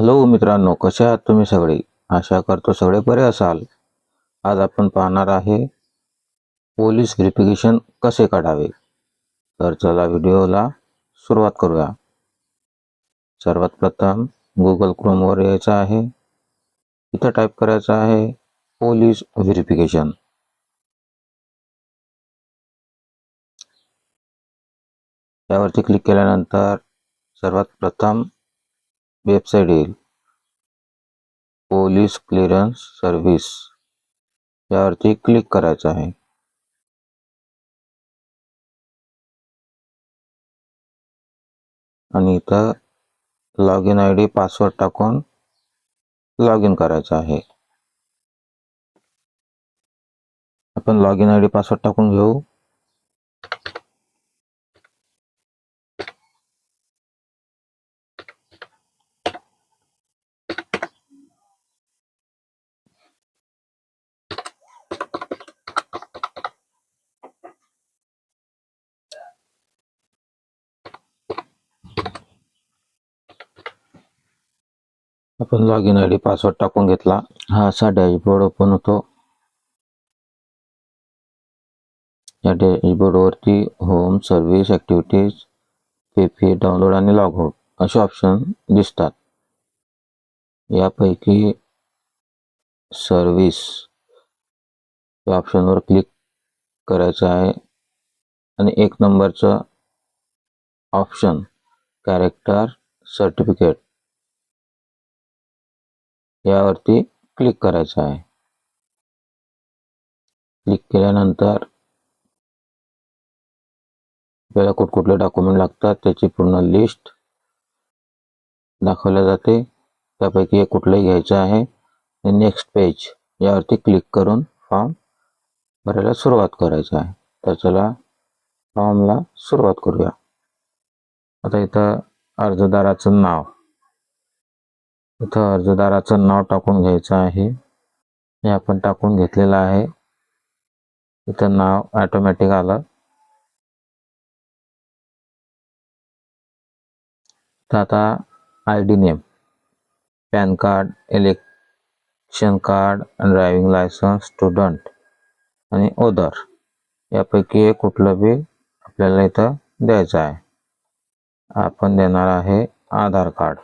Hello मित्रांनो कसे आहात तुम्ही सगळे? आशा करतो सगळे बरे असाल. आज आपण पाहणार आहे पोलीस व्हेरिफिकेशन कसे काढावे? तर चला व्हिडिओला सुरुवात करूया. सर्वात प्रथम गुगल क्रोमवर यायचं आहे. इथं टाईप करायचं आहे पोलीस व्हेरिफिकेशन. त्यावरती क्लिक केल्यानंतर सर्वात प्रथम वेबसाईट येईल. Police clearance service. यावरती क्लिक करायचं आहे. आणि इथं log in I D password टाकून लॉग इन करायचं आहे. आपण log in I D password टाकून घेऊ. आपण log in I D password टाकून घेतला. हा असा डॅशबोर्ड ओपन होतो. या डॅशबोर्डवरती home service activities P download आणि लॉग आउट असे ऑप्शन दिसतात. यापैकी सर्व्हिस या ऑप्शनवर क्लिक करायचं आहे. आणि एक नंबरचं ऑप्शन कॅरेक्टर सर्टिफिकेट यावरती क्लिक करायचं आहे. क्लिक केल्यानंतर आपल्याला कुठकुठले डॉक्युमेंट लागतात त्याची पूर्ण लिस्ट दाखवल्या जाते. त्यापैकी एक कुठलंही घ्यायचं आहे. नेक्स्ट पेज यावरती क्लिक करून फॉर्म भरायला सुरुवात करायचं आहे. तर चला फॉर्मला सुरुवात करूया. आता इथं अर्जदाराचं नाव. इथं अर्जदाराचं नाव टाकून घ्यायचं आहे. हे आपण टाकून घेतलेलं आहे. इथं नाव ॲटोमॅटिक आलं. तर आता I D name pan card election card driving licence student आणि ओदर यापैकी एक कुठलं बी आपल्याला इथं द्यायचं आहे. आपण देणार आहे आधार कार्ड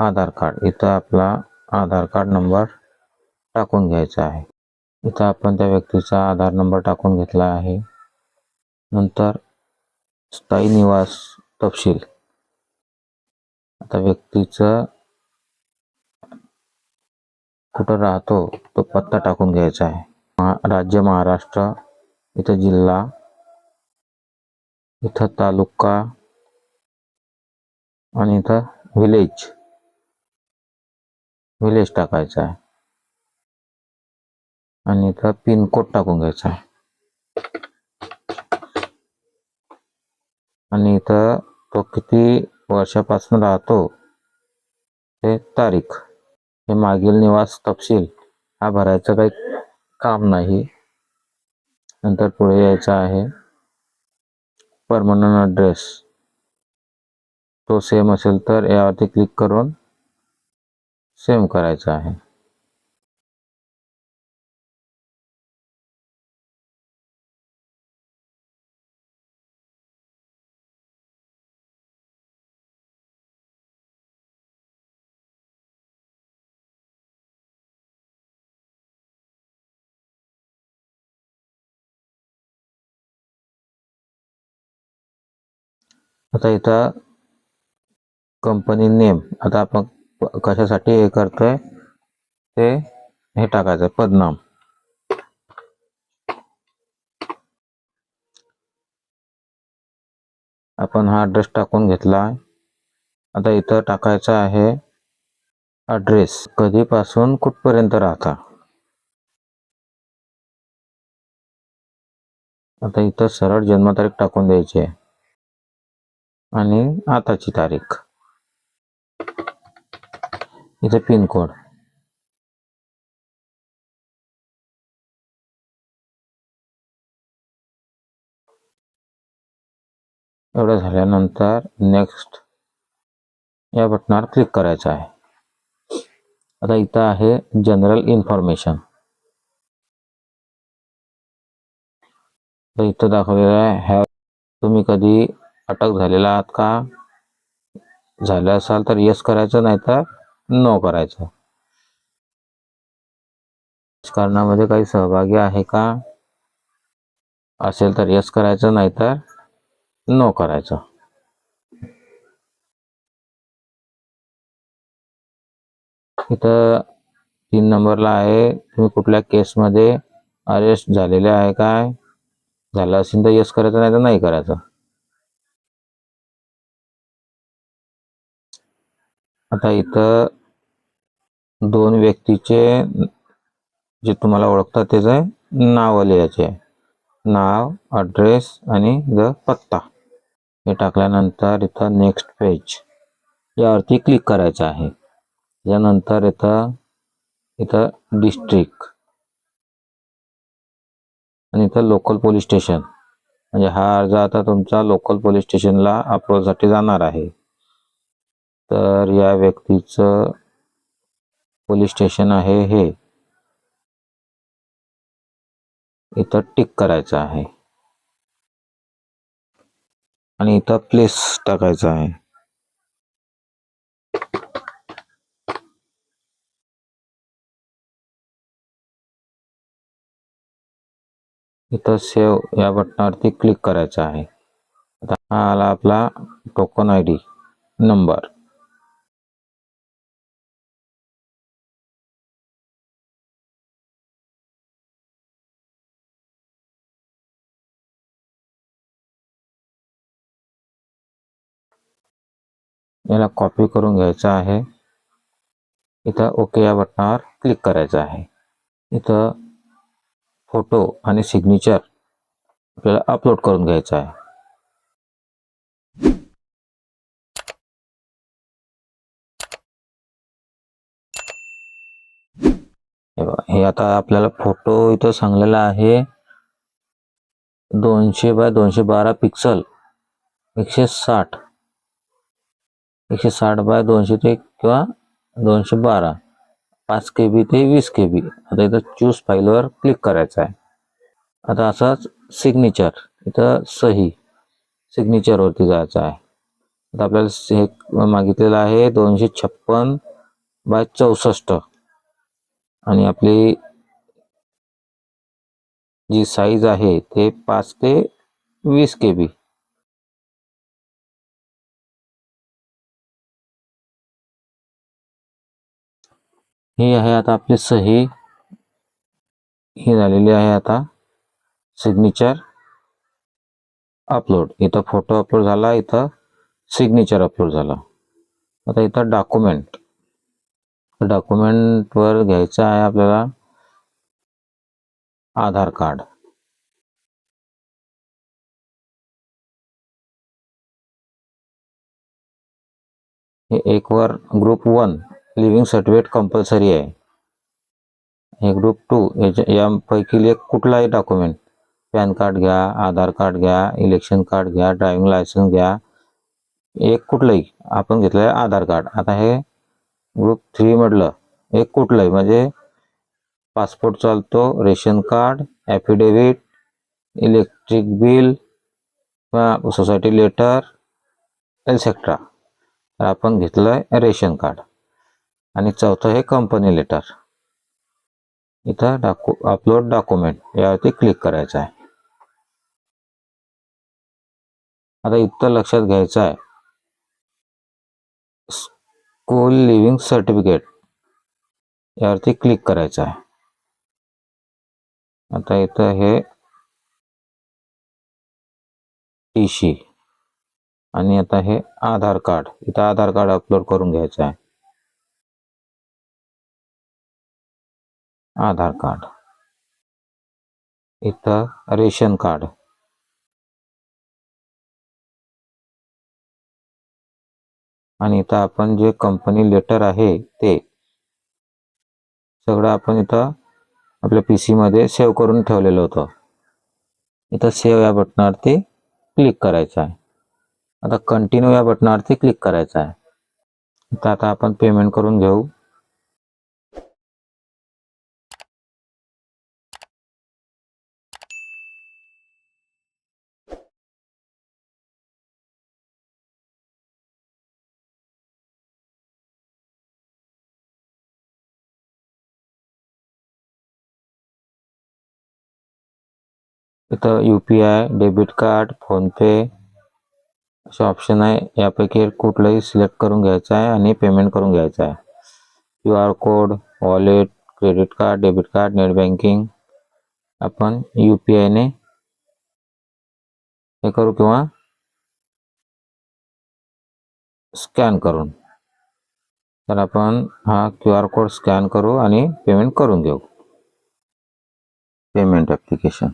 आधार कार्ड. इथं आपला आधार कार्ड नंबर टाकून घ्यायचा आहे. इथं आपण त्या व्यक्तीचा आधार नंबर टाकून घेतला आहे. नंतर स्थायी निवास तपशील. आता व्यक्तीचं कुठं राहतो तो पत्ता टाकून घ्यायचा आहे. महा राज्य महाराष्ट्र इथं जिल्हा इथं तालुका आणि इथं विलेज विलेज टाकायचा आहे. आणि इथं पिनकोड टाकून घ्यायचा आहे. आणि इथं तो किती वर्षापासून राहतो ते तारीख. हे मागील निवास तपशील. हा भरायचं काही काम नाही. नंतर पुढे यायचं आहे. परमनंट ॲड्रेस तो सेम असेल तर यावरती क्लिक करून सेम करायचं आहे आता इथं कंपनी नेम आता आपण कशासाठी हे करतोय? ते हे टाकायचं पदनाम. आपण हा ॲड्रेस टाकून घेतला आता इथं टाकायचं आहे ॲड्रेस कधीपासून कुठपर्यंत राहता? आता इथं सरळ जन्मतारीख टाकून द्यायची आहे. आणि आताची तारीख. इथे पिन कोड एवडन नेक्स्ट या बटनावर क्लिक करायचं आहे आता इथं है जनरल इन्फॉर्मेशन तर इथं दाखवलेलं आहे हॅव तुम्ही अटक झालेला आहात का? तर यस कराए नहीं तो नो करायचं. राजकारणामध्ये काही सहभागी आहे का? असेल तर यस करायचं नाही तर नो करायचं. इथं तीन नंबरला आहे. तुम्ही कुठल्या केसमध्ये अरेस्ट झालेले आहे काय? झालं असेल तर यस करायचं नाही तर नाही करायचं. आता इथं दोन व्यक्तीचे जे तुम्हाला ओळखतात त्याचे नाव लिहायचे आहे नाव ॲड्रेस आणि द पत्ता. हे टाकल्यानंतर इथं नेक्स्ट पेज यावरती क्लिक करायचं आहे. त्यानंतर इथं इथं डिस्ट्रिक्ट आणि इथं लोकल पोलीस स्टेशन म्हणजे हा अर्ज आता तुमचा लोकल पोलीस स्टेशनला अप्रोलसाठी जाणार आहे. तर या व्यक्तीचं पोलीस स्टेशन आहे हे. इथं टिक करायचं आहे. आणि इथं प्लेस टाकायचं आहे. इथं सेव्ह या बटनावरती क्लिक करायचं आहे. आता हा आला आपला टोकन आय डी नंबर. याला कॉपी करून घ्यायचा आहे. इथं ओके या बटनावर क्लिक करायचं आहे. इथं फोटो आणि सिग्नेचर आपल्याला अपलोड करून घ्यायचं आहे. हे हे आता आपल्याला फोटो इथं सांगलेला आहे. दोनशे बाय दोनशे बारा पिक्सल एकशे साठ. एकशे साठ बाय दोनशे ते किंवा दोनशे बारा. पाच के बी ते वीस के बी आता इथं चूज फाईलवर क्लिक करायचं आहे. आता असाच सिग्नेचर इथं सही. सिग्नेचरवरती जायचं आहे. आता आपल्याला हे मागितलेलं आहे दोनशे छप्पन बाय चौसष्ट. आणि आपली जी साईज आहे ते पाच ते वीस के बी हे आहे आता आपली सही ही. झालेली आहे आता सिग्नेचर अपलोड इथं फोटो अपलोड झाला इथं सिग्नेचर अपलोड झाला. आता इथं डॉक्युमेंट डॉक्युमेंटवर घ्यायचं आहे आपल्याला आधार कार्ड. हे एक वर group one leaving certificate compulsory आहे. हे ग्रुप टू याच्या यापैकी एक कुठलाही डॉक्युमेंट पॅन कार्ड घ्या आधार कार्ड घ्या इलेक्शन कार्ड घ्या ड्रायव्हिंग लायसन्स घ्या. एक कुठलंही आपण घेतलं आहे आधार कार्ड. आता हे ग्रुप थ्री म्हटलं एक कुठलंही म्हणजे पासपोर्ट चालतो ration card affidavit electric bill किंवा सोसायटी लेटर एक्सेट्रा तर आपण घेतलं आहे रेशन कार्ड. आणि चौथं हे कंपनी लेटर इथं डाकू अपलोड डॉक्युमेंट यावरती क्लिक करायचं आहे. आता इथं लक्षात घ्यायचं आहे. स्कूल लिव्हिंग सर्टिफिकेट यावरती क्लिक करायचं आहे. आता इथं हे टी सी आणि आता हे आधार कार्ड इथं आधार कार्ड अपलोड करून घ्यायचं आहे. आधार कार्ड. इथं रेशन कार्ड. आणि इथं आपण जे कंपनी लेटर आहे ते. सगळं आपण इथं आपल्या पी सीमध्ये सेव्ह करून ठेवलेलं होतं. इथं सेव्ह या बटनावरती क्लिक करायचं आहे. आता कंटिन्यू या बटनावरती क्लिक करायचं आहे. तर आता आपण पेमेंट करून घेऊ. इथं U P I debit card PhonePe असे ऑप्शन आहे. यापैकी कुठलंही सिलेक्ट करून घ्यायचं आहे आणि payment R code wallet credit card debit card net banking आपण यू पी आयने हे करू किंवा स्कॅन करून. तर आपण हा क्यू आर कोड स्कॅन करू आणि पेमेंट करून घेऊ पेमेंट ॲप्लिकेशन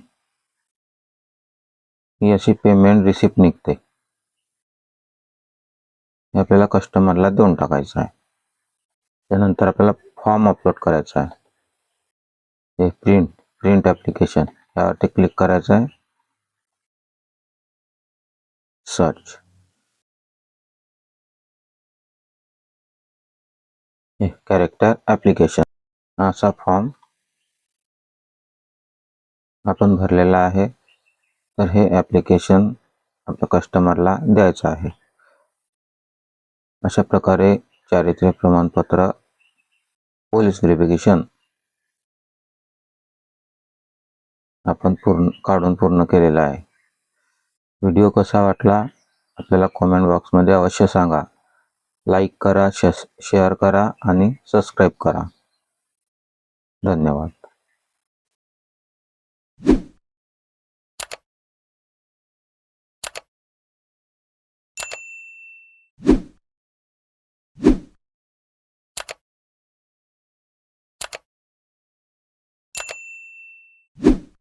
ही अशी पेमेंट रिसिप्ट निघते. हे आपल्याला कस्टमरला देऊन टाकायचं आहे. त्यानंतर आपल्याला फॉर्म अपलोड करायचा आहे. हे प्रिंट प्रिंट ॲप्लिकेशन यावरती क्लिक करायचं आहे. सर्च हे कॅरेक्टर ॲप्लिकेशन असा फॉर्म आपण भरलेला आहे. तर हे ॲप्लिकेशन आपल्या कस्टमरला द्यायचं आहे. अशा प्रकारे चारित्र्य प्रमाणपत्र पोलीस व्हेरिफिकेशन आपण पूर्ण काढून पूर्ण केलेला आहे. व्हिडिओ कसा वाटला? आपल्याला कॉमेंट बॉक्समध्ये अवश्य सांगा. लाईक करा शेअर करा आणि सबस्क्राईब करा. धन्यवाद.